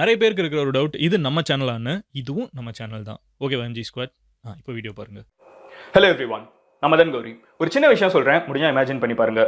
நிறைய பேருக்கு இருக்கிற ஒரு டவுட் இது நம்ம சேனலான்னு இதுவும் நம்ம சேனல் தான். ஓகே எம்ஜி ஸ்குவாட் ஆ இப்போ வீடியோ பாருங்க. ஹலோ எவ்ரி ஒன் நம்ம தான் கௌரி ஒரு சின்ன விஷயம் சொல்கிறேன் முடிஞ்சால் இமேஜின் பண்ணி பாருங்க.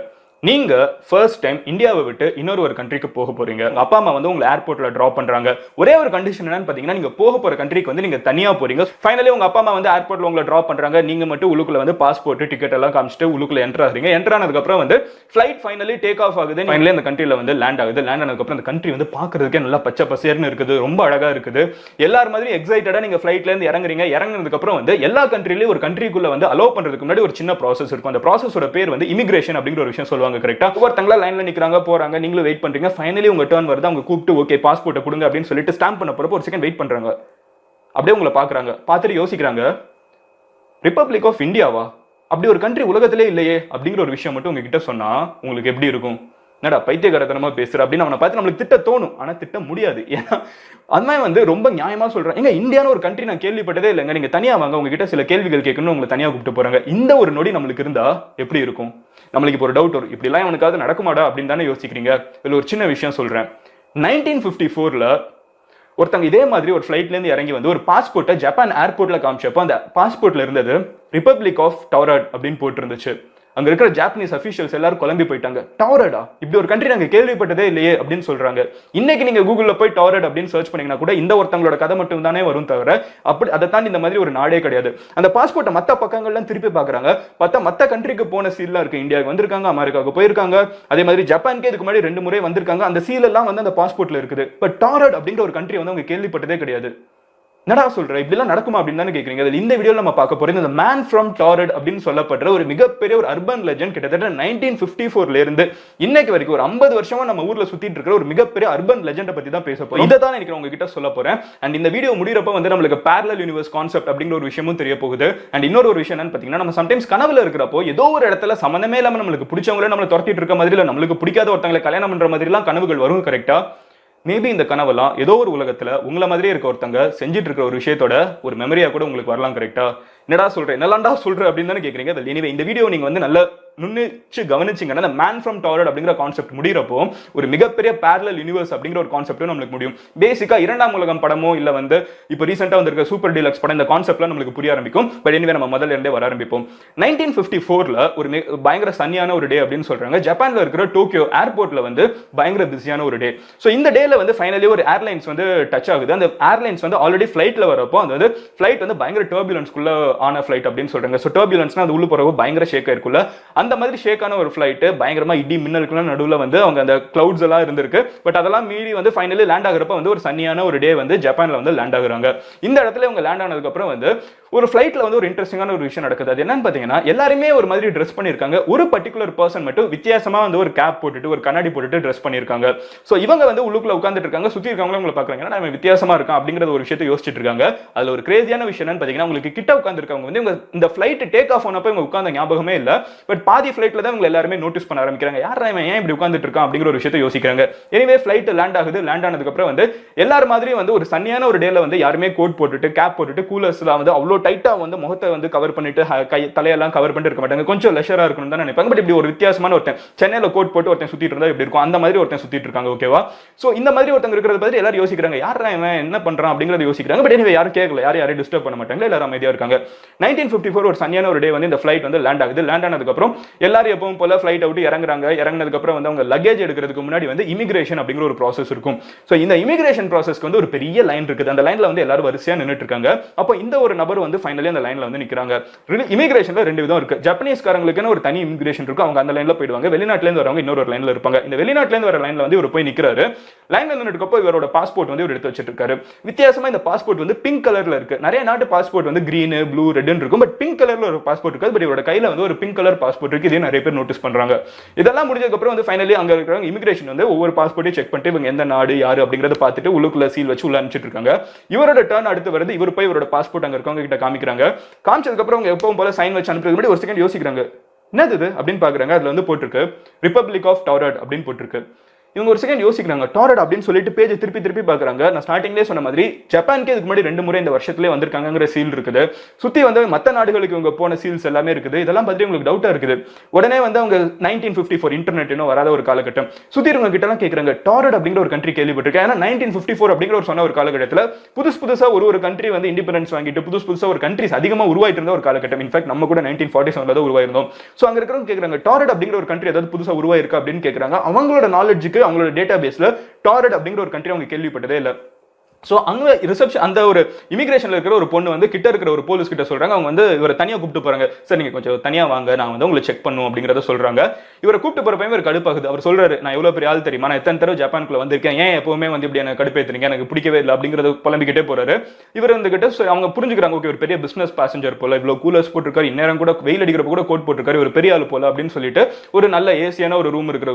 நீங்க ஃபர்ஸ்ட் டைம் இந்தியாவை விட்டு இன்னொரு ஒரு கண்ட்ரிக்கு போக போறீங்க. உங்க அப்பா அம்மா வந்து உங்களை ஏர்போர்ட்ல ட்ராப் பண்றாங்க. ஒரே ஒரு கண்டிஷன் என்னன்னு பாத்தீங்கன்னா நீங்க போக போற கண்ட்ரிக்கு வந்து நீங்க தனியா போறீங்க. ஃபைனலி உங்க அப்பா அம்மா வந்து ஏர்போர்ட்ல உங்களை ட்ராப் பண்றாங்க. நீங்க மட்டும் உள்ளுக்குள்ள வந்து பாஸ்போர்ட் டிக்கெட் எல்லாம் காமிச்சிட்டு உள்ளுக்குள்ள என்டர் ஆகுறீங்க. என்டர் ஆனதுக்கு அப்புறம் வந்து ஃபிளைட் ஃபைனலி டேக் ஆஃப் ஆகுது. ஃபைனலி அந்த கண்ட்ரில வந்து லேண்ட் ஆகுது. லேண்ட் ஆனதுக்கு அப்புறம் அந்த கண்ட்ரி வந்து பாக்குறதுக்கே நல்லா பச்சை பசேர்னு இருக்குது. ரொம்ப அழகா இருக்குது. எல்லார் மாதிரி எக்ஸைட்டடா நீங்க ஃபிளைட்ல இருந்து இறங்குறீங்க. இறங்குனதுக்கு அப்புறம் வந்து எல்லா கண்ட்ரிலயும் ஒரு கண்ட்ரிக்குள்ள வந்து அலோவ் பண்றதுக்கு முன்னாடி ஒரு சின்ன ப்ராசஸ் இருக்கும். அந்த ப்ராசஸோட பேர் வந்து இமிகிரேஷன் அப்படிங்கிற ஒரு விஷயம் சொல்லுவாங்க. கரெக்டா ஒவ்வொருத்தங்களா லைன்ல நிக்கிறாங்க போறாங்க நீங்களும் வெயிட் பண்றீங்க. ஃபைனலி உங்க டேர்ன் வருது அவங்க கூப்பிட்டு ஓகே பாஸ்போர்ட்டை கொடுங்க அப்படின்னு சொல்லிட்டு ஸ்டாம்ப் பண்ண போறப்போ ஒரு செகண்ட் வெயிட் பண்றாங்க. அப்படியே உங்களை பாக்குறாங்க பார்த்துட்டு யோசிக்கிறாங்க ரிப்பப்ளிக் ஆஃப் இந்தியாவா அப்படி ஒரு கண்ட்ரி உலகத்திலே இல்லையே. அப்படிங்கிற ஒரு விஷயம் மட்டும் உங்ககிட்ட சொன்னா உங்களுக்கு எப்படி இருக்கும்? என்னடா பைத்தியகாரத்தனமா பேசுற? அப்படின்னு அவனை பார்த்து நம்மளுக்கு திட்ட தோணும். ஆனா திட்ட முடியாது. ஏன்னா அந்த மாதிரி வந்து ரொம்ப நியாயமா சொல்றேன் எங்க இந்தியான்னு ஒரு கண்ட்ரி நான் கேள்விப்பட்டதே இல்லைங்க. நீங்க தனியா வாங்க உங்ககிட்ட சில கேள்விகள் கேட்கணும்னு உங்களை தனியா கூப்பிட்டு போறாங்க. இந்த ஒரு நொடி நம்மளுக்கு இருந்தா எப்படி இருக்கும்? நம்மளுக்கு இப்போ ஒரு டவுட் வரும். இப்படிலாம் எல்லாம் அவனுக்காவது நடக்குமாடா அப்படின்னு தானே யோசிக்கிறீங்க. இதில் ஒரு சின்ன விஷயம் சொல்கிறேன் நைன்டீன் ஃபிஃப்டி ஃபோரில் ஒருத்தங்க இதே மாதிரி ஒரு ஃப்ளைட்லேருந்து இறங்கி வந்து ஒரு பாஸ்போர்ட்டை ஜப்பான் ஏர்போர்ட்டில் காமிச்சப்போ அந்த பாஸ்போர்ட்டில் இருந்தது ரிப்பப்ளிக் ஆஃப் டவராட் அப்படின்னு போட்டிருந்துச்சு. அங்க இருக்கிற ஜாப்பனீஸ் அபிஷியல்ஸ் எல்லாரும் குழம்பி போயிட்டாங்க. டவரடா இப்படி ஒரு கண்ட்ரி நாங்க கேள்விப்பட்டதே இல்லையே அப்படின்னு சொல்றாங்க. இன்னைக்கு நீங்க கூகுள்ல போய் டவரட் அப்படின்னு சர்ச் பண்ணீங்கன்னா கூட இந்த ஒருத்தங்களோட கதை மட்டும் தானே வரும் தவிர அப்படி அதை தாண்டி இந்த மாதிரி ஒரு நாடே கிடையாது. அந்த பாஸ்போர்ட்டை மத்த பக்கங்கள்லாம் திருப்பி பாக்குறாங்க பார்த்தா மத்த கண்ட்ரிக்கு போன சீல்லாம் இருக்கு. இந்தியாவுக்கு வந்திருக்காங்க அமெரிக்காவுக்கு போயிருக்காங்க. அதே மாதிரி ஜப்பானுக்கே இதுக்கு முன்னாடி ரெண்டு முறை வந்திருக்காங்க. அந்த சீல் எல்லாம் வந்து அந்த பாஸ்போர்ட்ல இருக்குது. பட் டாரட் அப்படிங்கிற ஒரு கண்ட்ரி வந்து அவங்க கேள்விப்பட்டதே கிடையாது. என்னடா சொல்ற? இப்படிலாம் நடக்குமா அப்படின்னு தானே கேக்குறீங்க. அதில் இந்த வீடியோ நம்ம பார்க்க போறது இந்த மேன் ஃப்ரம் டாரட் அப்படின்னு சொல்லப்படுற ஒரு மிகப்பெரிய ஒரு அர்பன் லெஜண்ட் கிட்டத்தட்ட நைன்டீன் ஃபிஃப்டி ஃபோர்ல இருந்து இன்னைக்கு வரைக்கும் ஒரு ஐம்பது வருஷமா நம்ம ஊர்ல சுத்திட்டு இருக்கிற ஒரு மிகப்பெரிய அர்பன் லெஜண்டை பத்தி தான் பேச போறோம். இதை தான் எனக்கு உங்ககிட்ட சொல்ல போறேன். அண்ட் இந்த வீடியோ முடியறப்ப வந்து நம்மளுக்கு பேரலல் யூனிவர்ஸ் கான்செப்ட் அப்படிங்கிற ஒரு விஷயமும் தெரிய போகுது. அண்ட் இன்னொரு ஒரு விஷயம் என்னன்னு பாத்தீங்கன்னா நம்ம சம்டைம்ஸ் கனவுல இருக்கிறப்போ ஏதோ ஒரு இடத்துல சம்மந்தமே இல்லாம நம்மளுக்கு பிடிச்சவங்கள நம்மளை துரத்திட்டு இருக்க மாதிரி இல்ல நம்மளுக்கு பிடிக்காத ஒருத்தங்களை கல்யாணம் பண்ற மாதிரிலாம் கனவுகள் வரும் கரெக்டா மேபி இந்த கனவெல்லாம் ஏதோ ஒரு உலகத்தில் உங்களை மாதிரியே இருக்க ஒருத்தங்க செஞ்சுட்டு இருக்கிற ஒரு விஷயத்தோட ஒரு மெமரியாக கூட உங்களுக்கு வரலாம் கரெக்டாக என்னடா சொல்கிறேன் என்னலாண்டா சொல்கிறேன் அப்படின்னு தானே கேட்குறீங்க அதில் எனிவே இந்த வீடியோ நீங்கள் வந்து நல்ல நுண்ணிச்சு கவனிச்சிங்கன்னா அந்த மேன் ஃப்ரம் டாரட் அப்படிங்கிற கான்செப்ட் முடிகிறப்போ ஒரு மிகப்பெரிய பேரலல் யூனிவர்ஸ் அப்படிங்கிற ஒரு கான்செப்ட்டும் நம்மளுக்கு முடியும். பேசிக்கா இரண்டாம் உலகம் படமோ இல்லை வந்து இப்போ ரீசெண்டாக வந்திருக்க சூப்பர் டீலக்ஸ் படம் இந்த கான்செப்ட்லாம் நம்மளுக்கு புரிய ஆரம்பிக்கும். பட் எனிவே நம்ம முதல்ல இருந்தே வர ஆரம்பிப்போம். நைன்டீன் ஃபிஃப்டி ஃபோர்ல ஒரு பயங்கர சன்னியான ஒரு டே அப்படின்னு சொல்றாங்க. ஜப்பான்ல இருக்கிற டோக்கியோ ஏர்போர்ட்ல வந்து பயங்கர பிஸியான ஒரு டே ஸோ இந்த டேல வந்து ஃபைனலி ஒரு ஏர்லைன்ஸ் வந்து டச் ஆகுது. அந்த ஏர்லைன்ஸ் வந்து ஆல்ரெடி ஃப்ளைட்ல வரப்போ அந்த வந்து ஃப்ளைட் வந்து பயங்கர டர்புலன்ஸ்குள்ள ஆன ஃப்ளைட் அப்படின்னு சொல்றாங்க. ஸோ டர்புலன்ஸ்னா அது உள்ள போறப்போ பயங்கர ஷேக் ஆயிருக்குள்ள அந்த மாதிரி ஷேக்கான ஒரு ஃப்ளைட்டு பயங்கரமா இடி மின்னலுக்குலாம் நடுவுல வந்து அவங்க அந்த கிளவுட்ஸ் எல்லாம் இருந்திருக்கு. பட் அதெல்லாம் மீறி வந்து ஃபைனலி லேண்ட் ஆகுறப்ப வந்து ஒரு சன்னியான ஒரு டே வந்து ஜப்பானில் வந்து லேண்ட் ஆகுறாங்க. இந்த இடத்துல இவங்க லேண்ட் ஆனதுக்கு அப்புறம் வந்து ஒரு ஃப்ளைட்டில் வந்து ஒரு இன்ட்ரெஸ்டிங்கான ஒரு விஷயம் நடக்குது. அது என்னன்னு பாத்தீங்கன்னா எல்லாருமே ஒரு மாதிரி ட்ரெஸ் பண்ணிருக்காங்க ஒரு பர்டிகுலர் பர்சன் மட்டும் வித்தியாசமா வந்து ஒரு கேப் போட்டுட்டு ஒரு கண்ணாடி போட்டுட்டு ட்ரெஸ் பண்ணிருக்காங்க சோ இவங்க வந்து உள்ளுக்குள்ள உட்காந்துட்டு இருக்காங்க. சுத்தி இருக்கவங்களும் உங்களை பார்க்குறாங்க. நம்ம இவன் வித்தியாசமா இருக்கான் அப்படிங்கறது ஒரு விஷயத்தை யோசிச்சுட்டு இருக்காங்க. அதுல ஒரு கிரேசியான விஷயம் என்னன்னு பாத்தீங்கன்னா உங்களுக்கு கிட்ட உட்காந்துருக்கவங்க வந்து இவங்க இந்த ஃப்ளைட் டேக் ஆஃப் ஆனப்போ இவங்க உட்காந்த ஞாபகமே இல்ல. பட் பாதி ஃப்ளைட்டில் தான் இவங்க எல்லாருமே நோட்டீஸ் பண்ண ஆரம்பிக்கிறாங்க. யார் இவன்? ஏன் இப்படி உட்காந்துட்டு இருக்கான்? அப்படிங்கிற ஒரு விஷயத்தை யோசிக்கிறாங்க. எனவே ஃப்ளைட் லேண்ட் ஆகுது. லேண்ட் ஆனதுக்கப்புறம் வந்து எல்லாரும் மாதிரியும் வந்து ஒரு சன்னியான ஒரு டேல வந்து யாருமே கோட் போட்டுட்டு கேப் போட்டுட்டு கூலர்ஸ்லாம் வந்து அவ்வளோ டைட்டா வந்து முகத்தை வந்து கவர் பண்ணிட்டு கை தலையெல்லாம் கவர் பண்ணிட்டு இருக்க மாட்டாங்க. கொஞ்சம் லெஷரா இருக்கணும் தான் நினைப்பாங்க. பட் இப்படி ஒரு வித்தியாசமான ஒருத்தன் சென்னையில கோட் போட்டு ஒருத்தன் சுத்திட்டு இருந்தா எப்படி இருக்கும்? அந்த மாதிரி ஒருத்தன் சுத்திட்டு இருக்காங்க ஓகேவா சோ இந்த மாதிரி ஒருத்தங்க இருக்கிறத பத்தி எல்லாரும் யோசிக்கிறாங்க. யாரா இவன்? என்ன பண்றான்? அப்படிங்கறத யோசிக்கிறாங்க. பட் எனவே யாரும் கேட்கல யாரும் யாரையும் டிஸ்டர்ப் பண்ண மாட்டாங்க எல்லாரும் அமைதியா இருக்காங்க. நைன்டீன் ஃபிஃப்டி ஃபோர் ஒரு சனியான ஒரு டே வந்து இந்த ஃபிளைட் வந்து லேண்ட் ஆகுது. லேண்ட் ஆனதுக்கு அப்புறம் எல்லாரும் எப்பவும் போல ஃபிளைட் அவுட் இறங்குறாங்க. இறங்குனதுக்கு அப்புறம் வந்து அவங்க லக்கேஜ் எடுக்கிறதுக்கு முன்னாடி வந்து இமிகிரேஷன் அப்படிங்கிற ஒரு ப்ராசஸ் இருக்கும். ஸோ இந்த இமிகிரேஷன் ப்ராசஸ்க்கு வந்து ஒரு பெரிய லைன் இருக்குது. அந்த லைன்ல வந்து எல்லாரும் வரிசையா நின்னுட்டு இருக்காங்க. அப்போ இந்த ஒரு நபர் வந்து ஃபைனலி அந்த லைன்ல வந்து நிக்கிறாங்க. இமிகிரேஷன்ல ரெண்டு விதம் இருக்கு. ஜப்பனீஸ்காரங்களுக்குன்னு ஒரு தனி இமிகிரேஷன் இருக்கும் அவங்க அந்த லைன்ல போயிடுவாங்க. வெளிநாட்டுல இருந்து வரவங்க இன்னொரு லைன்ல இருப்பாங்க. இந்த வெளிநாட்டுல இருந்து வர லைன்ல வந்து இவர் போய் நிக்கிறாரு. லைன்ல நின்னுட்டு இவரோட பாஸ்போர்ட் வந்து இவர் எடுத்து வச்சிட்டு இருக்காரு வித்தியாசமா இந்த பாஸ்போர்ட் வந்து பிங்க் கலர்ல இருக்கு. நிறைய நாட்டு பாஸ்போர்ட் வந்து கிரீன் ப்ளூ ரெட்னு இருக்கும். பட் பிங்க் கலர்ல ஒரு பாஸ்போர்ட் இருக்காது. பட் இவரோட கையில வந்து ஒரு பிங்க் கலர் பாஸ்போர்ட் இருக்கு. இதே நிறைய பேர் நோட்டீஸ் பண்றாங்க. இதெல்லாம் முடிஞ்சதுக்கு அப்புறம் வந்து ஃபைனலி அங்க இருக்கிறவங்க இமிகிரேஷன் வந்து ஒவ்வொரு பாஸ்போர்ட்டையும் செக் பண்ணிட்டு இவங்க எந்த நாடு யாரு அப்படிங்கறத பார்த்துட்டு உள்ளுக்குள்ள சீல் வச்சு உள்ள அனுப்பிச்சிட்டு இருக்காங்க. இவரோட டர்ன் அடுத்து வருது. இவர் போய் இவரோட பாஸ்போர்ட் அங்க இருக்கவங்க கிட்ட காமிக்கிறாங்க. காமிச்சதுக்கப்புறம் அவங்க எப்பவும் போல சைன் வச்சு அனுப்புறது முன்னாடி ஒரு செகண்ட் யோசிக்கிறாங்க. என்னது இது? அப்படின்னு பாக்குறாங்க அதுல வந்து போட்டிருக்கு ரிப்பப்ளிக் ஆஃப் டவரட் அப்படின்னு போட்டிருக்கு. இவங்க ஒரு செகண்ட் யோசிக்கிறாங்க டாரட் அப்படின்னு சொல்லிட்டு பேஜ் திருப்பி திருப்பி பார்க்குறாங்க. நான் ஸ்டார்டிங்லேயே சொன்ன மாதிரி ஜப்பானுக்கு இதுக்கு முன்னாடி ரெண்டு முறை இந்த வருஷத்துலேயே வந்திருக்காங்கிற சீல் இருக்குது. சுற்றி வந்து மற்ற நாடுகளுக்கு இவங்க போன சீல்ஸ் எல்லாமே இருக்குது. இதெல்லாம் பற்றி உங்களுக்கு டவுட்டாக இருக்குது. உடனே வந்து அவங்க நைன்டீன் ஃபிஃப்டி ஃபோர் இன்டர்நெட் இன்னும் வராத ஒரு காலகட்டம். சுற்றி இருக்கவங்க கிட்டலாம் கேட்குறாங்க டாரட் அப்படிங்கிற ஒரு கண்ட்ரி கேள்விப்பட்டிருக்கேன். ஏன்னா நைன்டீன் ஃபிஃப்டி ஃபோர் அப்படிங்கிற ஒரு சொன்ன ஒரு காலகட்டத்தில் புதுசு புதுசாக ஒரு ஒரு கண்ட்ரி வந்து இண்டிபெண்டன்ஸ் வாங்கிட்டு புதுசு புதுசாக ஒரு கண்ட்ரிஸ் அதிகமாக உருவாயிட்டு இருந்த ஒரு காலகட்டம். இன்ஃபேக்ட் நம்ம கூட நைன்டீன் ஃபார்ட்டி செவனில் தான் உருவாயிருந்தோம். ஸோ அங்கே இருக்கிறவங்க கேட்குறாங்க டாரட் அப்படிங்கிற ஒரு கண்ட்ரி ஏதாவது புதுசாக உருவாயிருக்கா அப்படின்னு கேட்குறாங்க அவங்களோட நாலேஜுக்கு அவங்களோட டேட்டா பேஸ்ல டாரட் அப்படிங்கிற ஒரு கண்ட்ரி அவங்க கேள்விப்பட்டதே இல்லை. ஸோ அங்கே ரிசப்ஷன் அந்த ஒரு இமிகிரேஷனில் இருக்கிற ஒரு பொண்ணு வந்து கிட்ட இருக்கிற ஒரு போலீஸ் கிட்ட சொல்கிறாங்க அவங்க வந்து இவரை தனியாக கூப்பிட்டு போகிறாங்க சார் நீங்கள் கொஞ்சம் தனியாக வாங்க. நான் வந்து உங்களை செக் பண்ணும் அப்படிங்கிறத சொல்கிறாங்க இவரை கூப்பிட்டு போகிற பையன் இவர் கடுப்பாகுது. அவர் சொல்கிறாரு நான் எவ்வளோ பெரிய ஆள் தெரியுமா? நான் எத்தனை தடவை ஜப்பானுக்குள்ள வந்திருக்கேன். ஏன் எப்பவுமே வந்து இப்படி எனக்கு கடுப்பேத்துறீங்க எனக்கு பிடிக்கவே இல்லை அப்படிங்கிறத புலம்பிக்கிட்டே போகிறாரு இவர் வந்துகிட்ட so அவங்க புரிஞ்சுக்கிறாங்க. ஓகே ஒரு பெரிய பிஸ்னஸ் பேசஞ்சர் போல இவ்வளோ கூலர்ஸ் போட்டிருக்காரு. இந்நேரம் கூட வெயில் அடிக்கிறப்ப கூட கோட் போட்டிருக்காரு. ஒரு பெரிய ஆள் போல அப்படின்னு சொல்லிட்டு ஒரு நல்ல ஏசியான ஒரு ரூம் இருக்கிற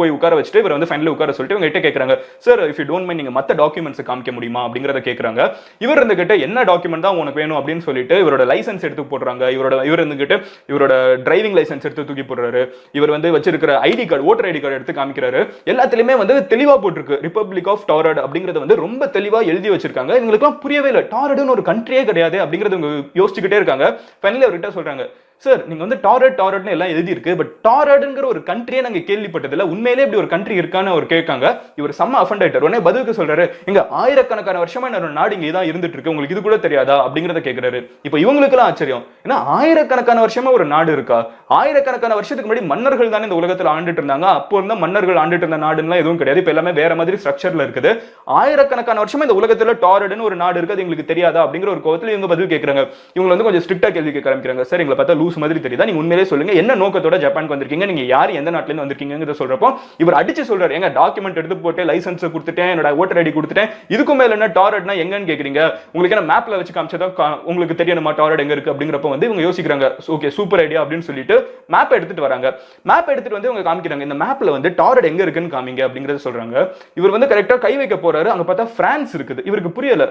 போய் உட்கார வச்சுட்டு இவர் வந்து ஃபைனலில் உட்கார சொல்லிட்டு இவங்க கிட்ட கேட்குறாங்க sir if you don't mind நீங்கள் மற்ற டாக்குமெண்ட்ஸ் காமிக்க முடியும்? அப்படிங்கிறத கேட்குறாங்க இவர் இருந்துகிட்ட என்ன டாக்குமெண்ட் தான் உனக்கு வேணும் அப்படின்னு சொல்லிட்டு இவரோட லைசன்ஸ் எடுத்து போடுறாங்க. இவரோட இவர் இருந்துகிட்டு இவரோட டிரைவிங் லைசன்ஸ் எடுத்து தூக்கி போடுறாரு. இவர் வந்து வச்சிருக்கிற ID card voter ID card எடுத்து காமிக்கிறாரு. எல்லாத்துலயுமே வந்து தெளிவா போட்டிருக்கு. ரிப்பப்ளிக் ஆஃப் டாரட் அப்படிங்கறத வந்து ரொம்ப தெளிவா எழுதி வச்சிருக்காங்க. இவங்களுக்குலாம் புரியவே இல்லை. டாரடுன்னு ஒரு கண்ட்ரியே கிடையாது அப்படிங்கறத யோசிச்சுக்கிட்டே இருக்காங்க. ஃபைனலி அவர்கிட்ட சொல்றாங்க சார் நீங்க வந்து டாரட் டாரட்னு எல்லாம் எழுதியிருக்கு பட் டாரட்ங்கிற ஒரு கண்ட்ரியே நாங்கள் கேள்விப்பட்டதில்ல. உண்மையிலே இப்படி ஒரு கண்ட்ரி இருக்கான்னு அவர் கேட்காங்க. இவர் செம்ம அஃபண்ட் ஆகிட்டார் உடனே பதிலுக்கு சொல்றாரு இங்கே ஆயிரக்கணக்கான வருஷமா என்னோட நாடு இங்கே தான் இருந்துட்டு இருக்கு உங்களுக்கு இது கூட தெரியாதா? அப்படிங்கிறத கேட்குறாரு இப்போ இவங்களுக்குலாம் ஆச்சரியம். ஏன்னா ஆயிரக்கணக்கான வருஷமா ஒரு நாடு இருக்கா? ஆயிரக்கணக்கான வருஷத்துக்கு முன்னாடி மன்னர்கள் தானே இந்த உலகத்தில் ஆண்டுட்டு இருந்தாங்க. அப்போ இருந்த மன்னர்கள் ஆண்டுட்டு இருந்த நாடுலாம் எதுவும் கிடையாது. இப்போ எல்லாமே வேற மாதிரி ஸ்ட்ரக்சரில் இருக்குது. ஆயிரக்கணக்கான வருஷமா இந்த உலகத்தில் டாரட்னு ஒரு நாடு இருக்குது. அது எங்களுக்கு தெரியாதா அப்படிங்கிற ஒரு கோவத்தில் இவங்க பதில் கேட்குறாங்க இவங்க வந்து கொஞ்சம் ஸ்ட்ரிக்டாக கேள்வி கேட்க ஆரம்பிக்கிறாங்க. சார் எங்களை பார்த்தா லூஸ் மாதிரி தெரியுதா? நீங்க உண்மையிலே சொல்லுங்க. என்ன நோக்கத்தோட ஜப்பானுக்கு வந்திருக்கீங்க? நீங்க யார் எந்த நாட்டுல இருந்து வந்திருக்கீங்கிறத சொல்றப்போ இவர் அடிச்சு சொல்றாரு. எங்க டாக்குமெண்ட் எடுத்து போட்டு லைசன்ஸ் கொடுத்துட்டேன் என்னோட ஓட்டர் ஐடி கொடுத்துட்டேன். இதுக்கு மேல என்ன டாரட்னா எங்கன்னு கேக்குறீங்க? உங்களுக்கு என்ன மேப்ல வச்சு காமிச்சதா உங்களுக்கு தெரியணுமா? டாரட் எங்க இருக்கு அப்படிங்கிறப்ப வந்து இவங்க யோசிக்கிறாங்க. ஓகே சூப்பர் ஐடியா அப்படின்னு சொல்லிட்டு மேப் எடுத்துட்டு வராங்க. மேப் எடுத்துட்டு வந்து இவங்க காமிக்கிறாங்க. இந்த மேப்ல வந்து டாரட் எங்க இருக்குன்னு காமிங்க அப்படிங்கறத சொல்றாங்க. இவர் வந்து கரெக்டா கை வைக்க போறாரு. அங்க பார்த்தா பிரான்ஸ் இருக்குது. இவருக்கு புரியல.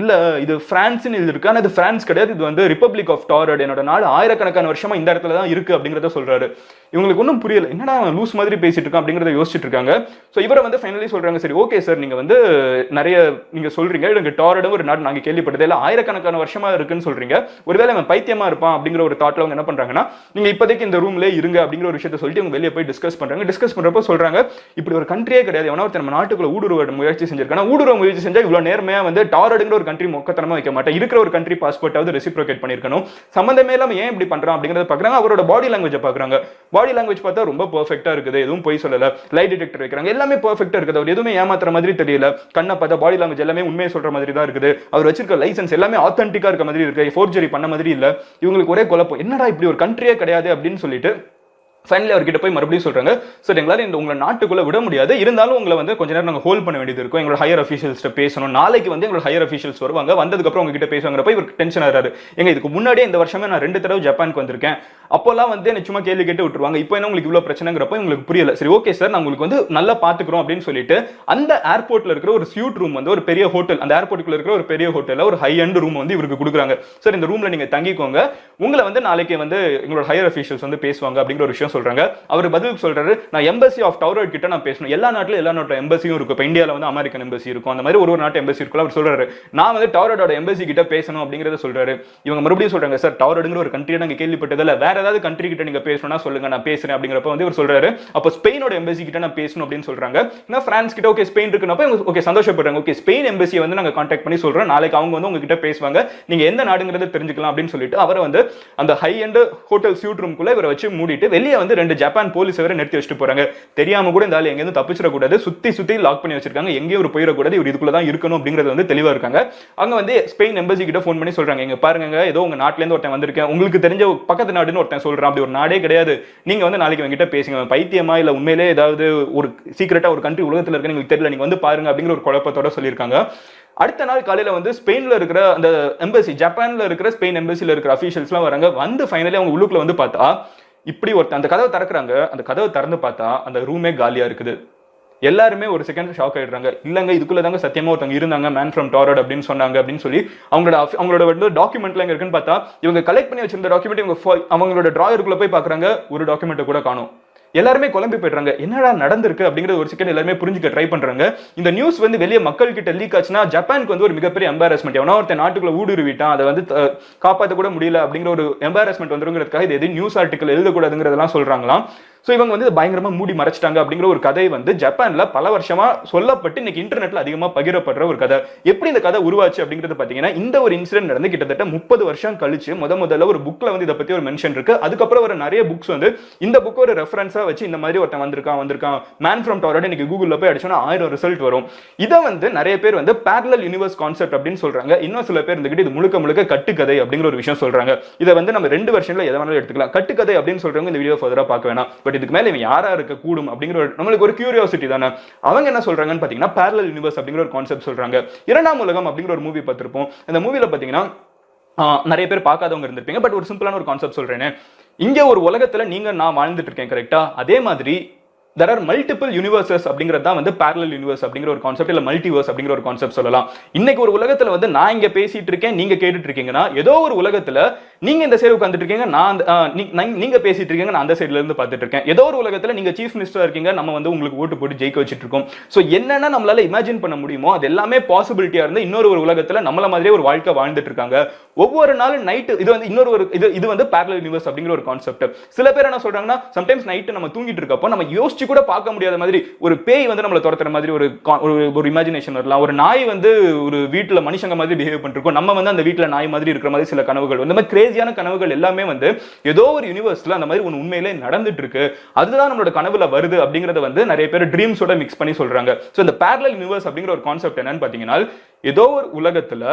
இல்லை இது ஃப்ரான்ஸ்னு இது இருக்கு ஆனால் இது ஃப்ரான்ஸ் கிடையாது. இது வந்து ரிப்பப்ளிக் ஆஃப் டாரட் என்னோட நாடு ஆயிரக்கணக்கான வருஷமா இந்த இடத்துல தான் இருக்கு அப்படிங்கிறத சொல்றாரு. இவங்களுக்கு ஒன்றும் புரியல. என்னடா லூஸ் மாதிரி பேசிட்டு இருக்கான் அப்படிங்கிறத யோசிச்சுட்டு இருக்காங்க. ஸோ இவரை வந்து ஃபைனலி சொல்றாங்க சரி ஓகே சார் நீங்க வந்து நிறைய நீங்க சொல்றீங்க. எனக்கு டாரடும் ஒரு நாடு நாங்கள் கேள்விப்பட்டதே இல்லை. ஆயிரக்கணக்கான வருஷமா இருக்குன்னு சொல்றீங்க. ஒருவேளை அவன் பைத்தியமா இருப்பான் அப்படிங்கிற ஒரு தாட்ல அவங்க என்ன பண்றாங்கன்னா நீங்க இப்போதைக்கு இந்த ரூம்ல இருங்க அப்படிங்கிற ஒரு விஷயத்த சொல்லிட்டு அவங்க வெளியே போய் டிஸ்கஸ் பண்றாங்க. டிஸ்கஸ் பண்றப்போ சொல்றாங்க இப்படி ஒரு கண்ட்ரியே கிடையாது. எவனா ஒருத்தர் நம்ம நாட்டுக்குள்ள ஊடுருவ முயற்சி செஞ்சிருக்கானா. ஊடுருவ முயற்சி செஞ்சா இவ்வளவு நேர்மையா வந்து டாரடுங்கிற ஒரு கண்ட்ரி மொக்கத்தனமாக வைக்க மாட்டேன். இருக்கிற ஒரு கண்ட்ரி பாஸ்போர்ட்டாவது ரெசிப்ரோகேட் பண்ணிருக்கணும் சம்மந்தமே இல்லாமல் ஏன் இப்படி பண்ணுறான் அப்படிங்கிறத பாக்குறாங்க அவரோட பாடி லாங்குவேஜ் பார்க்குறாங்க. பாடி லாங்குவேஜ் பார்த்தா ரொம்ப பர்ஃபெக்டாக இருக்குது. எதுவும் போய் சொல்லலை. லைட் டிடெக்டர் வைக்கிறாங்க. எல்லாமே பர்ஃபெக்டாக இருக்குது. அவர் எதுவுமே ஏமாத்துற மாதிரி தெரியல. கண்ணை பார்த்தா பாடி லாங்குவேஜ் எல்லாமே உண்மையை சொல்ற மாதிரி தான் இருக்குது. அவர் வச்சிருக்க லைசன்ஸ் எல்லாமே ஆத்தென்டிக்காக இருக்க மாதிரி இருக்கு. ஃபோர்ஜரி பண்ண மாதிரி இல்லை. இவங்களுக்கு ஒரே குழப்பம். என்னடா இப்படி ஒரு கண்ட்ரியே கிடையாது அப்படின்னு சொல்லிட்டு ஃபைனலி அவர்கிட்ட போய் மறுபடியும் சொல்கிறாங்க சார் எங்களால் இந்த உங்களை நாட்டுக்குள்ளே விட முடியாது. இருந்தாலும் உங்களை வந்து கொஞ்ச நேரம் நாங்கள் ஹோல்ட் பண்ண வேண்டியது இருக்கும். எங்களோட ஹையர் அஃபீஷியல்ஸ்ட்ட பேசணும். நாளைக்கு வந்து எங்களோட ஹையர் அஃபீஷியல்ஸ் வருவாங்க. வந்ததுக்கப்புறம் உங்ககிட்ட பேசுவாங்கிறப்ப இவருக்கு டென்ஷன் ஆகிறாரு. எங்க இதுக்கு முன்னாடியே இந்த வருஷமே நான் ரெண்டு தடவை ஜப்பானுக்கு வந்திருக்கேன். அப்போல்லாம் வந்து என்ன சும்மா கேள்வி கேட்டு விட்டுருவாங்க. இப்போ என்ன உங்களுக்கு இவ்வளோ பிரச்சனைங்கிறப்ப உங்களுக்கு புரியல. சரி ஓகே சார் நான் உங்களுக்கு வந்து நல்லா பார்த்துக்குறோம் அப்படின்னு சொல்லிட்டு அந்த ஏர்போர்ட்டில் இருக்கிற ஒரு ஸ்யூட் ரூம் வந்து ஒரு பெரிய ஹோட்டல் அந்த ஏர்போர்ட்டுக்குள்ள இருக்கிற ஒரு பெரிய ஹோட்டலில் ஒரு ஹை அண்ட் ரூம் வந்து இவருக்கு கொடுக்குறாங்க. சார் இந்த ரூமில் நீங்கள் தங்கிக்கோங்க. உங்களை வந்து நாளைக்கு வந்து எங்களோட ஹையர் அஃபீஷியல்ஸ் வந்து பேசுவாங்க அப்படிங்கிற ஒரு விஷயம் சொல்றாங்க. அவர் பதிலுக்கு சொல்றாரு நான் எம்பசி ஆஃப் டவர் கிட்ட நான் பேசணும். எல்லா நாட்டிலும் எல்லா நாட்டோட எம்பசியும் இருக்கும். இப்போ இந்தியாவில் வந்து அமெரிக்கன் எம்பசி இருக்கும். அந்த மாதிரி ஒரு ஒரு நாட்டு எம்பசி இருக்கும் அவர் சொல்றாரு நான் வந்து டவரோட எம்பசி கிட்ட பேசணும் அப்படிங்கறத சொல்றாரு. இவங்க மறுபடியும் சொல்றாங்க சார் டவரோடுங்கிற ஒரு கண்ட்ரி நாங்கள் கேள்விப்பட்டதில்ல வேற ஏதாவது கண்ட்ரி கிட்ட நீங்க பேசணும்னா சொல்லுங்க. நான் பேசுறேன் அப்படிங்கிறப்ப வந்து இவர் சொல்றாரு. அப்போ ஸ்பெயினோட எம்பசி கிட்ட நான் பேசணும் அப்படின்னு சொல்றாங்க. ஏன்னா பிரான்ஸ் கிட்ட ஓகே ஸ்பெயின் இருக்குன்னப்ப ஓகே சந்தோஷப்படுறாங்க. ஓகே ஸ்பெயின் எம்பசியை வந்து நாங்கள் காண்டாக்ட் பண்ணி சொல்றோம். நாளைக்கு அவங்க வந்து உங்ககிட்ட பேசுவாங்க. நீங்க எந்த நாடுங்கிறத தெரிஞ்சுக்கலாம் அப்படின்னு சொல்லிட்டு அவரை வந்து அந்த ஹை அண்ட் ஹோட்டல் சூட் ரூம்குள்ள இவரை வச்சு மூடிட்டு வெளியே வந்து ரெண்டு ஜப்பான் போலீஸ் வேற நிறுத்தி வச்சுட்டு போறாங்க. தெரியாம கூட இந்த ஆள் எங்கேயும் தப்பிச்சிடக்கூடாது. சுத்தி சுத்தி லாக் பண்ணி வச்சிருக்காங்க. எங்கேயும் ஒரு போயிடக்கூடாது. இவர் இதுக்குள்ள தான் இருக்கணும் அப்படிங்கிறது வந்து தெளிவா இருக்காங்க. அங்க வந்து ஸ்பெயின் எம்பசி கிட்ட ஃபோன் பண்ணி சொல்றாங்க. எங்க பாருங்க ஏதோ உங்க நாட்டுல இருந்து ஒருத்தன் வந்திருக்கேன். உங்களுக்கு தெரிஞ்ச பக்கத்து நாடுன்னு ஒருத்தன் சொல்றான். அப்படி ஒரு நாடே கிடையாது. நீங்க வந்து நாளைக்கு என்கிட்ட பேசுங்க. பைத்தியமா இல்ல உண்மையிலே ஏதாவது ஒரு சீக்கிரட்டா ஒரு கண்ட்ரி உலகத்துல இருக்குன்னு உங்களுக்கு தெரியல. நீங்க வந்து பாருங்க அப்படிங்கிற ஒரு குழப்பத்தோட சொல்லியிருக்காங்க. அடுத்த நாள் காலையில வந்து ஸ்பெயின்ல இருக்கிற அந்த எம்பசி ஜப்பான்ல இருக்கிற ஸ்பெயின் எம்பசில இருக்கிற அஃபீஷியல்ஸ்லாம் வராங்க. வந்து ஃபைனலி அவங்க உள்ளுக்குள்ள வந்து பார்த்தா இப்படி ஒருத்தன் அந்த கதவை திறக்கிறாங்க. அந்த கதவை திறந்து பார்த்தா அந்த ரூமே காலியாக இருக்குது. எல்லாருமே ஒரு செகண்ட் ஷாக் ஆயிடுறாங்க. இல்லைங்க இதுக்குள்ள தாங்க சத்தியமா ஒருத்தவங்க இருந்தாங்க மேன் ஃப்ரம் டாரட் அப்படின்னு சொன்னாங்க அப்படின்னு சொல்லி அவங்களோட அவங்களோட வந்து டாக்குமெண்ட்ல எங்க இருக்குன்னு பார்த்தா இவங்க கலெக்ட் பண்ணி வச்சிருந்த டாக்குமெண்ட் இவங்க அவங்களோட டிராயருக்குள்ள போய் பாக்குறாங்க ஒரு டாக்குமெண்ட்டை கூட காணும். எல்லாருமே குழம்பி போயிடுறாங்க. என்னடா நடந்திருக்கு அப்படிங்கறது ஒரு செகண்ட் எல்லாருமே புரிஞ்சுக்க ட்ரை பண்றாங்க. இந்த நியூஸ் வந்து வெளியே மக்கள் கிட்ட லீக் ஆச்சுன்னா ஜப்பானுக்கு வந்து ஒரு மிகப்பெரிய எம்பாரஸ்மெண்ட் எவனா ஒருத்தன் நாட்டுக்குள்ள ஊடுருவிட்டான் அதை வந்து காப்பாற்ற கூட முடியல அப்படிங்கிற ஒரு எம்பாரஸ்மெண்ட் வந்துருங்கிறதுக்காக இது எது நியூஸ் ஆர்டிக்கல் எழுதக்கூடாதுங்கிறதெல்லாம் சொல்றாங்களாம். ஸோ இவங்க வந்து இதை பயங்கரமா மூடி மறைச்சிட்டாங்க அப்படிங்கிற ஒரு கதை வந்து ஜப்பான்ல பல வருஷமா சொல்லப்பட்டு இன்னைக்கு இன்டர்நெட்ல அதிகமா பகிரப்படுற ஒரு கதை. எப்படி இந்த கதை உருவாச்சு அப்படிங்கிறது பாத்தீங்கன்னா இந்த ஒரு இன்சிடென்ட் நடந்து கிட்டத்தட்ட முப்பது வருஷம் கழிச்சு முத முதல்ல ஒரு புக்ல வந்து இதை பத்தி ஒரு மென்ஷன் இருக்கு. அதுக்கப்புறம் ஒரு நிறைய புக்ஸ் வந்து இந்த புக் ஒரு ரெஃபரன்ஸா வச்சு இந்த மாதிரி ஒருத்தன் வந்திருக்கான் வந்திருக்கான். மேன் ஃப்ரம் டாரோட இன்னைக்கு கூகுளில் போய் அடிச்சோன்னா ஆயிரம் ரிசல்ட் வரும். இதை வந்து நிறைய பேர் வந்து parallel யூனிவர்ஸ் கான்செப்ட் அப்படின்னு சொல்றாங்க. இன்னும் சில பேர் இருந்துகிட்டு இது முழுக்க முழுக்க கட்டுக்கதை அப்படிங்கிற ஒரு விஷயம் சொல்றாங்க. இதை வந்து நம்ம ரெண்டு வருஷன்ல எதை வேணாலும் எடுத்துக்கலாம். கட்டுக்கதை அப்படின்னு சொல்றவங்க இந்த வீடியோ ஃபர்தரா பார்க்க வேணாம். பட் இதுக்கு மேல இவன் யாரா இருக்க கூடும் அப்படிங்கிற ஒரு நம்மளுக்கு ஒரு கியூரியாசிட்டி தானே? அவங்க என்ன சொல்றாங்கன்னு பாத்தீங்கன்னா parallel யூனிவர்ஸ் அப்படிங்கிற ஒரு கான்செப்ட் சொல்றாங்க. இரண்டாம் உலகம் அப்படிங்கிற ஒரு மூவி பார்த்திருப்போம். இந்த மூவில பாத்தீங்கன்னா நிறைய பேர் பார்க்காதவங்க இருந்திருப்பீங்க. பட் ஒரு சிம்பிளான ஒரு கான்செப்ட் சொல்றேனே. இங்க ஒரு உலகத்துல நீங்க நான் வாழ்ந்துட்டு இருக்கேன் கரெக்டா அதே மாதிரி தெர் ஆர் மல்டிபிள் யூனிவர்சஸ் அப்படிங்கிறது தான் வந்து பேரலல் யூனிவர்ஸ் அப்படிங்கிற ஒரு கான்செப்ட் இல்லை மல்டிவர்ஸ் அப்படிங்கிற ஒரு கான்செப்ட் சொல்லலாம். இன்னைக்கு ஒரு உலகத்தில் வந்து நான் இங்க பேசிட்டு இருக்கேன் நீங்க கேட்டுட்டு இருக்கீங்கன்னா ஏதோ ஒரு உலகத்துல நீங்க இந்த சைடு உட்காந்துட்டு இருக்கீங்க நான் அந்த- நீங்க பேசிட்டு இருக்கீங்க நான் அந்த சைடுல இருந்து பார்த்துட்டு இருக்கேன். ஏதோ ஒரு உலகத்துல நீங்க சீஃப் மினிஸ்டர் இருக்கீங்க நம்ம வந்து உங்களுக்கு ஓட்டு போட்டு ஜெயிக்க வச்சுட்டு இருக்கோம். சோ என்னென்ன நம்மளால இமேஜின் பண்ண முடியுமோ அது எல்லாமே பாசிபிலிட்டியா இருந்து இன்னொரு ஒரு உலகத்துல நம்மள மாதிரியே ஒரு வாழ்க்கை வாழ்ந்துட்டு இருக்காங்க. ஒவ்வொரு நாளும் நைட்டு இது வந்து இன்னொரு ஒரு இது இது வந்து parallel யூனிவர்ஸ் அப்படிங்கிற ஒரு கான்செப்ட் சில பேர் என்ன சொல்றாங்கன்னா சம்டைம்ஸ் நைட்டு நம்ம தூங்கிட்டு இருக்கப்போ நம்ம யோசிச்சு கூட பார்க்க முடியாத மாதிரி ஒரு பேய் வந்து நம்மள துரத்துற மாதிரி ஒரு கா- ஒரு ஒரு இமேஜினேஷன் வரலாம். ஒரு நாய் வந்து ஒரு வீட்டில் மனுஷங்க மாதிரி பிஹேவ் பண்ணிருக்கோம். நம்ம வந்து அந்த வீட்டில் நாய் மாதிரி இருக்கிற மாதிரி சில கனவுகள் இந்த மாதிரி கிரேசியான கனவுகள் எல்லாமே வந்து ஏதோ ஒரு யூனிவர்ஸ்ல அந்த மாதிரி ஒன்று உண்மையிலே நடந்துட்டு இருக்கு அதுதான் நம்மளோட கனவுல வருது அப்படிங்கறத வந்து நிறைய பேர் ட்ரீம்ஸோட மிக்ஸ் பண்ணி சொல்றாங்க. ஸோ இந்த parallel யூனிவர்ஸ் அப்படிங்கிற ஒரு கான்செப்ட் என்னன்னு பாத்தீங்கன்னா ஏதோ ஒரு உலகத்துல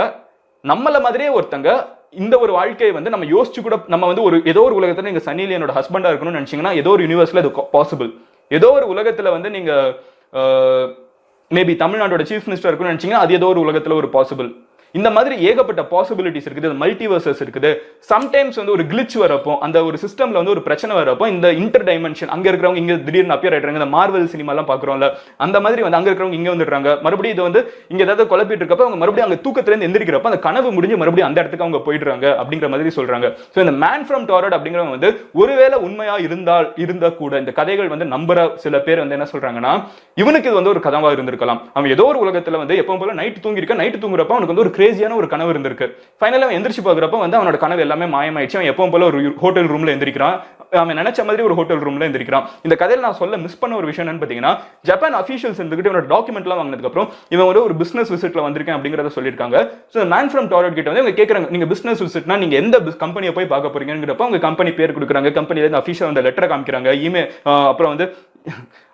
நம்மள மாதிரியே ஒருத்தங்க இந்த ஒரு வாழ்க்கையை வந்து நம்ம யோசிச்சு கூட நம்ம வந்து ஒரு ஏதோ ஒரு உலகத்துல நீங்க சன்னில என்னோட ஹஸ்பண்டா இருக்கணும்னு நினைச்சீங்கன்னா ஏதோ ஒரு யூனிவர்ஸ்ல இது பாசிபிள் ஏதோ ஒரு உலகத்துல வந்து நீங்க மேபி தமிழ்நாட்டோட சீஃப் மினிஸ்டர் இருக்கணும்னு நினைச்சீங்கன்னா அது ஏதோ ஒரு உலகத்துல ஒரு பாசிபிள் இந்த மாதிரி ஏகப்பட்ட பாசிபிலிட்டிஸ் இருக்குது மல்டிவர்சஸ் இருக்குது. சம்டைம்ஸ் வந்து ஒரு கிளிச் வரப்போ அந்த ஒரு சிஸ்டம்ல வந்து ஒரு பிரச்சனை வரப்போ இந்த இன்டர் டைமென்ஷன் அங்க இருக்கிறவங்க இங்க திடீர்னு அப்பியர் ஆயிடுறாங்க. இந்த மார்வல் சினிமாலாம் பாக்குறோம்ல அந்த மாதிரி வந்து அங்க இருக்கிறவங்க இங்க வந்துடுறாங்க. மறுபடியும் இது வந்து இங்க ஏதாவது குழப்பிட்டு இருக்கப்ப அவங்க மறுபடியும் அங்க தூக்கத்துல இருந்து எந்திரிக்கிறப்ப அந்த கனவு முடிஞ்சு மறுபடியும் அந்த இடத்துக்கு அவங்க போயிடுறாங்க அப்படிங்கிற மாதிரி சொல்றாங்க. ஸோ இந்த மேன் ஃப்ரம் டாரட் அப்படிங்கிறவங்க வந்து ஒருவேளை உண்மையா இருந்தால் இருந்தா கூட இந்த கதைகள் வந்து நம்புற சில பேர் வந்து என்ன சொல்றாங்கன்னா இவனுக்கு இது வந்து ஒரு கதவா இருந்திருக்கலாம். அவன் ஏதோ ஒரு உலகத்துல வந்து எப்பவும் போல நைட் தூங்கிருக்க நைட் தூங்குறப்ப அவனுக்கு வந்து ஒரு கிரேசியான ஒரு கனவு இருந்திருக்கு. ஃபைனலா அவன் எந்திரிச்சு பார்க்குறப்ப வந்து அவனோட கனவு எல்லாமே மாயமாயிடுச்சு. அவன் எப்பவும் போல ஒரு ஹோட்டல் ரூம்ல எந்திரிக்கிறான். அவன் நினைச்ச மாதிரி ஒரு ஹோட்டல் ரூம்ல எந்திரிக்கிறான். இந்த கதையில நான் சொல்ல மிஸ் பண்ண ஒரு விஷயம் என்னன்னு பாத்தீங்கன்னா ஜப்பான் அஃபீஷியல்ஸ் இருந்துகிட்டு இவனோட டாக்குமெண்ட்லாம் வாங்கினதுக்கப்புறம் இவன் ஒரு ஒரு பிசினஸ் விசிட்ல வந்திருக்கேன் அப்படிங்கிறத சொல்லியிருக்காங்க. ஸோ மேன் ஃப்ரம் டாரட் கிட்ட வந்து இவங்க கேட்குறாங்க நீங்க பிசினஸ் விசிட்னா நீங்க எந்த கம்பெனியை போய் பார்க்க போறீங்கிறப்ப அவங்க கம்பெனி பேர் கொடுக்குறாங்க. கம்பெனியில இருந்து அஃபீஷியல் அந்த லெட்டரை காமிக்கிறாங்க. இமெயில் அப்புறம் வந்து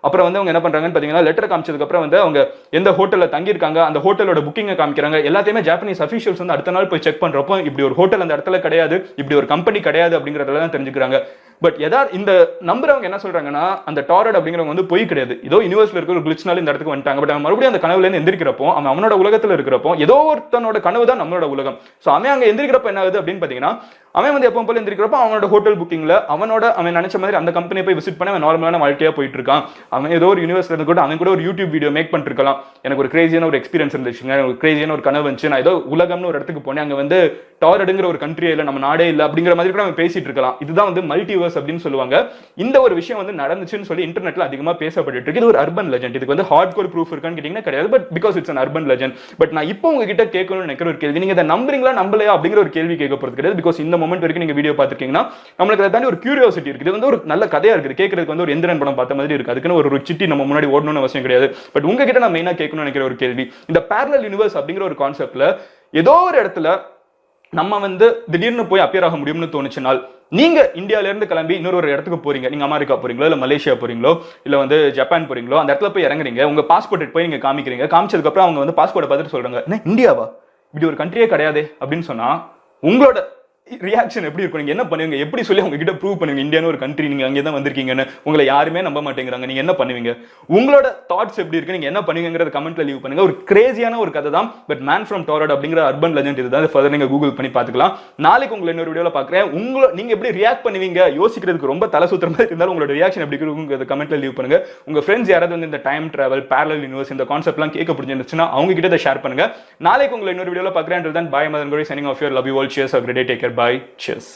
அப்புறம் வந்து அவங்க என்ன பண்ணுறாங்கன்னு பாத்தீங்கன்னா லெட்டர் காமிச்சதுக்கப்புறம் வந்து அவங்க எந்த ஹோட்டல்ல தங்கியிருக்காங்க அந்த ஹோட்டலோட புக்கிங்கை காமிக்கிறாங்க. எல்லாத்தையுமே ஜாப்பனீஸ் அஃபிஷியல்ஸ் வந்து அடுத்த நாள் போய் செக் பண்றப்போ இப்படி ஒரு ஹோட்டல் அந்த இடத்துல கிடையாது இப்படி ஒரு கம்பெனி கிடையாது அப்படிங்கறதுல தான் தெரிஞ்சுக்கிறாங்க. பட் எதா இந்த நம்புறவங்க என்ன சொல்றாங்கன்னா அந்த டாரட் அப்படிங்கிறவங்க வந்து போய் கிடையாது. ஏதோ யூனிவர்ஸ்ல இருக்கிற ஒரு கிளிச்னால இந்த இடத்துக்கு வந்துட்டாங்க. பட் அவன் மறுபடியும் அந்த கனவுல இருந்து எந்திரிக்கிறப்போ அவன் அவனோட உலகத்துல இருக்கிறப்போ ஏதோ ஒருத்தனோட கனவு தான் நம்மளோட உலகம். சோ அவன் அங்க எந்திரிக்கிறப்ப என்ன ஆகுது அப்படின்னு பாத்தீங்கன்னா அவன் வந்து எப்போ போல எந்திரிக்கிறப்போ அவனோட ஹோட்டல் புக்கிங்ல அவனோட அவன் நினைச்ச மாதிரி அந்த கம்பெனியை போய் விசிட் பண்ணி அவன் நார்மலான வாழ்க்கையா போயிட்டு இருக்கான் அவன் ஏதோ ஒரு யூனிவர்ஸ்ல இருந்து கூட அவன் கூட ஒரு யூடியூப் வீடியோ மேக் பண்ணிருக்கலாம். எனக்கு ஒரு கிரேசியான ஒரு எக்ஸ்பீரியன்ஸ் இருந்துச்சுங்க எனக்கு ஒரு கிரேசியான ஒரு கனவு வந்துச்சு. நான் ஏதோ உலகம்னு ஒரு இடத்துக்கு போனேன். அங்க வந்து டாரடுங்கிற ஒரு கண்ட்ரியே இல்லை நம்ம நாடே இல்லை அப்படிங்கிற மாதிரி கூட அவன் பேசிட்டு இருக்கலாம் இதுதான் வந்து மல்டிவர்ஸ் அப்படின்னு சொல்லுவாங்க. இந்த ஒரு விஷயம் வந்து நடந்துச்சுன்னு சொல்லி இன்டர்நெட்ல அதிகமா பேசப்பட்டு இருக்கு. இது ஒரு அர்பன் லெஜண்ட் இதுக்கு வந்து ஹார்ட் கோர் ப்ரூஃப் இருக்கான்னு கேட்டீங்கன்னா கிடையாது. But because it's an urban legend but நான் இப்போ உங்ககிட்ட கேட்கணும்னு நினைக்கிற ஒரு கேள்வி நீங்க இதை நம்புறீங்களா நம்பலையா அப்படிங்கிற ஒரு கேள்வி கேட்க போறது கிடையாது. பிகாஸ் இந்த மொமெண்ட் வரைக்கும் நீங்க வீடியோ பார்த்திருக்கீங்கன்னா நம்மளுக்கு அதை தாண்டி ஒரு கியூரியாசிட்டி இருக்குது. இது வந்து ஒரு நல்ல கதையா இருக்குது. கேட்கறதுக்கு வந்து ஒரு எந்திரன் படம் பார்த்த மாதிரி இருக்கு அதுக்குன்னு ஒரு சிட்டி நம்ம முன்னாடி ஓடணும்னு அவசியம் கிடையாது. பட் உங்ககிட்ட நான் மெயினா கேட்கணும்னு நினைக்கிற ஒரு கேள்வி இந்த parallel யூனிவர்ஸ் அப்படிங்கிற ஒரு கான்செப்ட்ல ஏதோ ஒரு இடத்துல நம்ம வந்து திடீர்னு போய் அப்பியர் ஆக முடியும்னு தோணுச்சுனால் நீங்க இந்தியால இருந்து கிளம்பி இன்னொரு ஒரு இடத்துக்கு போறீங்க. நீங்க அமெரிக்கா போறீங்களோ இல்ல மலேசியா போறீங்களோ இல்ல வந்து ஜப்பான் போறீங்களோ அந்த இடத்துல போய் இறங்குறீங்க உங்க பாஸ்போர்ட் போய் நீங்க காமிக்கிறீங்க காமிச்சதுக்கு அப்புறம் அவங்க வந்து பாஸ்போர்ட்டை பார்த்துட்டு சொல்றாங்க. என்ன இந்தியாவா? இப்படி ஒரு கண்ட்ரியே கிடையாது. அப்படின்னு சொன்னா உங்களோட ரியாக்ஷன் எப்படி இருக்கும்? நீங்க என்ன பண்ணுவீங்க? எப்படி சொல்லி உங்ககிட்ட ப்ரூவ் பண்ணுவீங்க? இந்தியான்னு ஒரு கண்ட்ரி நீங்க அங்கே தான் வந்திருக்கீங்கன்னு உங்களை யாருமே நம்ப மாட்டேங்கிறாங்க. நீங்க என்ன பண்ணுவீங்க? உங்களோட தாட்ஸ் எப்படி இருக்கு? நீங்க என்ன பண்ணுவீங்கிறத கமெண்ட்ல லீவ் பண்ணுங்க. ஒரு கிரேசியான ஒரு கதை தான் பட் மேன் ஃப்ரம் டாரட் அப்படிங்கிற அர்பன் லெஜெண்ட் இதுதான். ஃபர்தர் நீங்க கூகுள் பண்ணி பார்த்துக்கலாம். நாளைக்கு உங்களை இன்னொரு வீடியோவில் பார்க்குறேன். உங்களை நீங்க எப்படி ரியாக்ட் பண்ணுவீங்க? யோசிக்கிறதுக்கு ரொம்ப தலை சுத்துற மாதிரி இருந்தாலும் உங்களோட ரியாக்ஷன் எப்படி இருக்குங்கிறத கமெண்ட்ல லீவ் பண்ணுங்க. உங்க ஃப்ரெண்ட்ஸ் யாராவது வந்து இந்த டைம் டிராவல் பேரல் யூனிவர்ஸ் இந்த கான்செப்ட்லாம் கேட்க பிடிச்சிருந்துச்சுன்னா அவங்க கிட்ட ஷேர் பண்ணுங்க. நாளைக்கு உங்களை இன்னொரு வீடியோவில் பார்க்குறேன். தான் bye Madan Gowri signing off your love you all cheers take care bye cheers